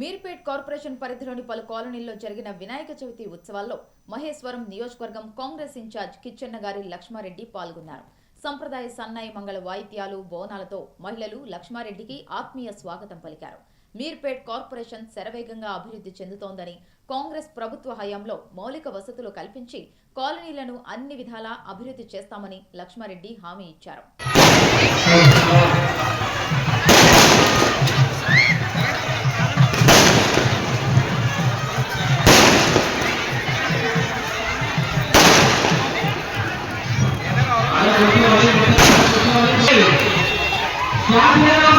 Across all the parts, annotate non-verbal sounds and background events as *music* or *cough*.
Meerpet corporation పరిధిలోని పలు కాలనీల్లో జరిగిన వినాయక చవితి ఉత్సవాల్లో మహేశ్వరం నియోజకవర్గం కాంగ్రెస్ ఇన్ఛార్జ్ కిచ్చెన్న గారి లక్ష్మారెడ్డి పాల్గొన్నారు. సంప్రదాయ సన్నాయి మంగళ వాయిద్యాలు బోనాలతో మహిళలు లక్ష్మారెడ్డికి ఆత్మీయ స్వాగతం పలికారు. మీర్పేట్ కార్పొరేషన్ శరవేగంగా అభివృద్ధి చెందుతోందని కాంగ్రెస్ ప్రభుత్వ హయాంలో మౌలిక వసతులు కల్పించి కాలనీలను అన్ని విధాలా అభివృద్ధి చేస్తామని లక్ష్మారెడ్డి హామీ ఇచ్చారు. ఒక *laughs*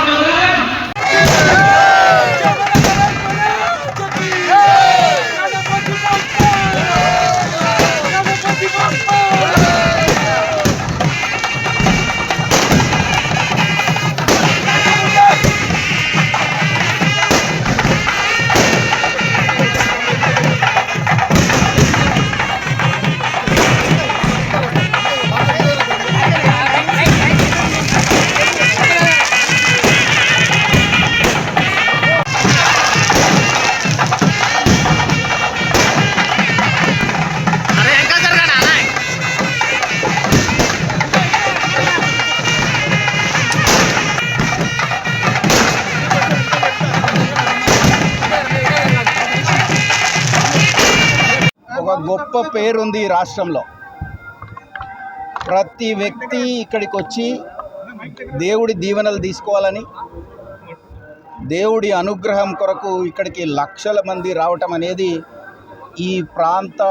గొప్ప పేరుంది ఈ రాష్ట్రంలో. ప్రతి వ్యక్తి ఇక్కడికి వచ్చి దేవుడి దీవెనలు తీసుకోవాలని దేవుడి అనుగ్రహం కొరకు ఇక్కడికి లక్షల మంది రావటం అనేది ఈ ప్రాంత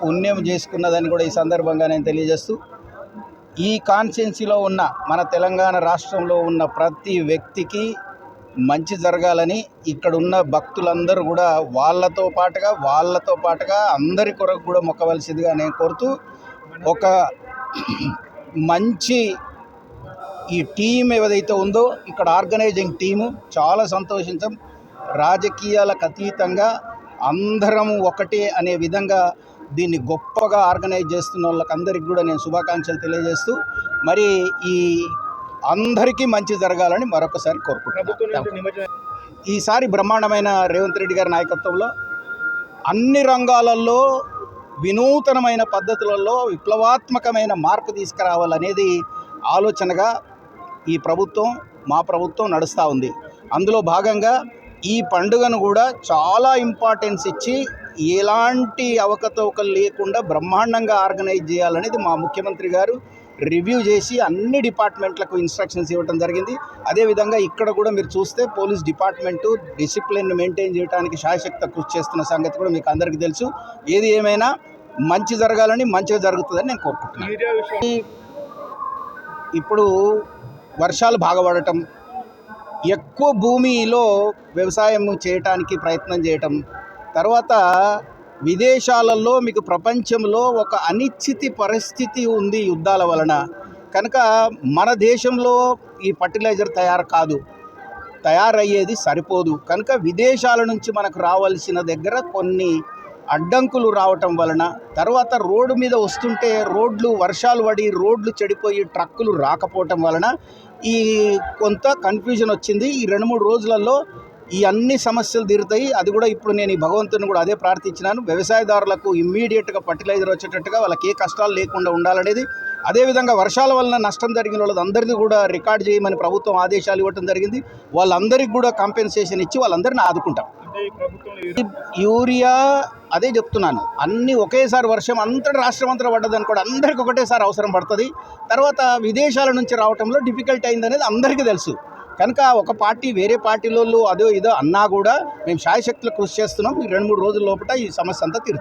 పుణ్యం చేసుకున్నదని కూడా ఈ సందర్భంగా నేను తెలియజేస్తూ ఈ కాన్స్టిట్యున్సీలో ఉన్న మన తెలంగాణ రాష్ట్రంలో ఉన్న ప్రతి వ్యక్తికి మంచి జరగాలని ఇక్కడ ఉన్న భక్తులందరూ కూడా వాళ్ళతో పాటుగా వాళ్ళతో పాటుగా అందరి కొరకు కూడా మొక్కవలసిందిగా నేను కోరుతూ ఒక మంచి ఈ టీం ఏదైతే ఉందో ఇక్కడ ఆర్గనైజింగ్ టీము చాలా సంతోషించాం. రాజకీయాలకు అతీతంగా అందరం ఒకటే అనే విధంగా దీన్ని గొప్పగా ఆర్గనైజ్ చేస్తున్న వాళ్ళకి కూడా నేను శుభాకాంక్షలు తెలియజేస్తూ మరి ఈ అందరికీ మంచి జరగాలని మరొకసారి కోరుకుంటున్నాను ఈసారి బ్రహ్మాండమైన రేవంత్ రెడ్డి గారి నాయకత్వంలో అన్ని రంగాలలో వినూతనమైన పద్ధతులలో విప్లవాత్మకమైన మార్పు తీసుకురావాలనేది ఆలోచనగా ఈ ప్రభుత్వం మా ప్రభుత్వం నడుస్తూ ఉంది. అందులో భాగంగా ఈ పండుగను కూడా చాలా ఇంపార్టెన్స్ ఇచ్చి ఎలాంటి అవకతవకలు లేకుండా బ్రహ్మాండంగా ఆర్గనైజ్ చేయాలనేది మా ముఖ్యమంత్రి గారు రివ్యూ చేసి అన్ని డిపార్ట్మెంట్లకు ఇన్స్ట్రక్షన్స్ ఇవ్వడం జరిగింది. అదేవిధంగా ఇక్కడ కూడా మీరు చూస్తే పోలీస్ డిపార్ట్మెంటు డిసిప్లిన్ మెయింటైన్ చేయడానికి శాయశక్త కృషి చేస్తున్న సంగతి కూడా మీకు అందరికీ తెలుసు. ఏది ఏమైనా మంచి జరగాలని మంచిగా జరుగుతుందని నేను కోరుకుంటున్నాను. ఇప్పుడు వర్షాలు బాగా పడటం ఎక్కువ భూమిలో వ్యవసాయం చేయటానికి ప్రయత్నం చేయటం తర్వాత విదేశాలలో మీకు ప్రపంచంలో ఒక అనిశ్చితి పరిస్థితి ఉంది యుద్ధాల వలన. కనుక మన దేశంలో ఈ ఫర్టిలైజర్ తయారు కాదు. తయారయ్యేది సరిపోదు. కనుక విదేశాల నుంచి మనకు రావాల్సిన దగ్గర కొన్ని అడ్డంకులు రావటం వలన తర్వాత రోడ్డు మీద వస్తుంటే రోడ్లు వర్షాలు పడి రోడ్లు చెడిపోయి ట్రక్కులు రాకపోవటం వలన ఈ కొంత కన్ఫ్యూజన్ వచ్చింది. ఈ రెండు మూడు రోజులలో ఈ అన్ని సమస్యలు తీరుతాయి. అది కూడా ఇప్పుడు నేను ఈ భగవంతుని కూడా అదే ప్రార్థించినాను. వ్యవసాయదారులకు ఇమ్మీడియట్గా ఫర్టిలైజర్ వచ్చేటట్టుగా వాళ్ళకి ఏ కష్టాలు లేకుండా ఉండాలనేది. అదేవిధంగా వర్షాల వలన నష్టం జరిగిన వాళ్ళందరినీ కూడా రికార్డ్ చేయమని ప్రభుత్వం ఆదేశాలు ఇవ్వటం జరిగింది. వాళ్ళందరికీ కూడా కాంపెన్సేషన్ ఇచ్చి వాళ్ళందరినీ ఆదుకుంటాం. యూరియా అదే చెప్తున్నాను. అన్ని ఒకేసారి వర్షం అంతటి రాష్ట్రం అంతా పడ్డదని కూడా అందరికి ఒకటేసారి అవసరం పడుతుంది. తర్వాత విదేశాల నుంచి రావటంలో డిఫికల్ట్ అయింది అనేది అందరికీ తెలుసు. కనుక ఒక పార్టీ వేరే పార్టీలో అదో ఇదో అన్నా కూడా మేము శాయశక్తులు కృషి చేస్తున్నాం. ఈ రెండు మూడు రోజుల లోపల ఈ సమస్య అంతా తీరుతుంది.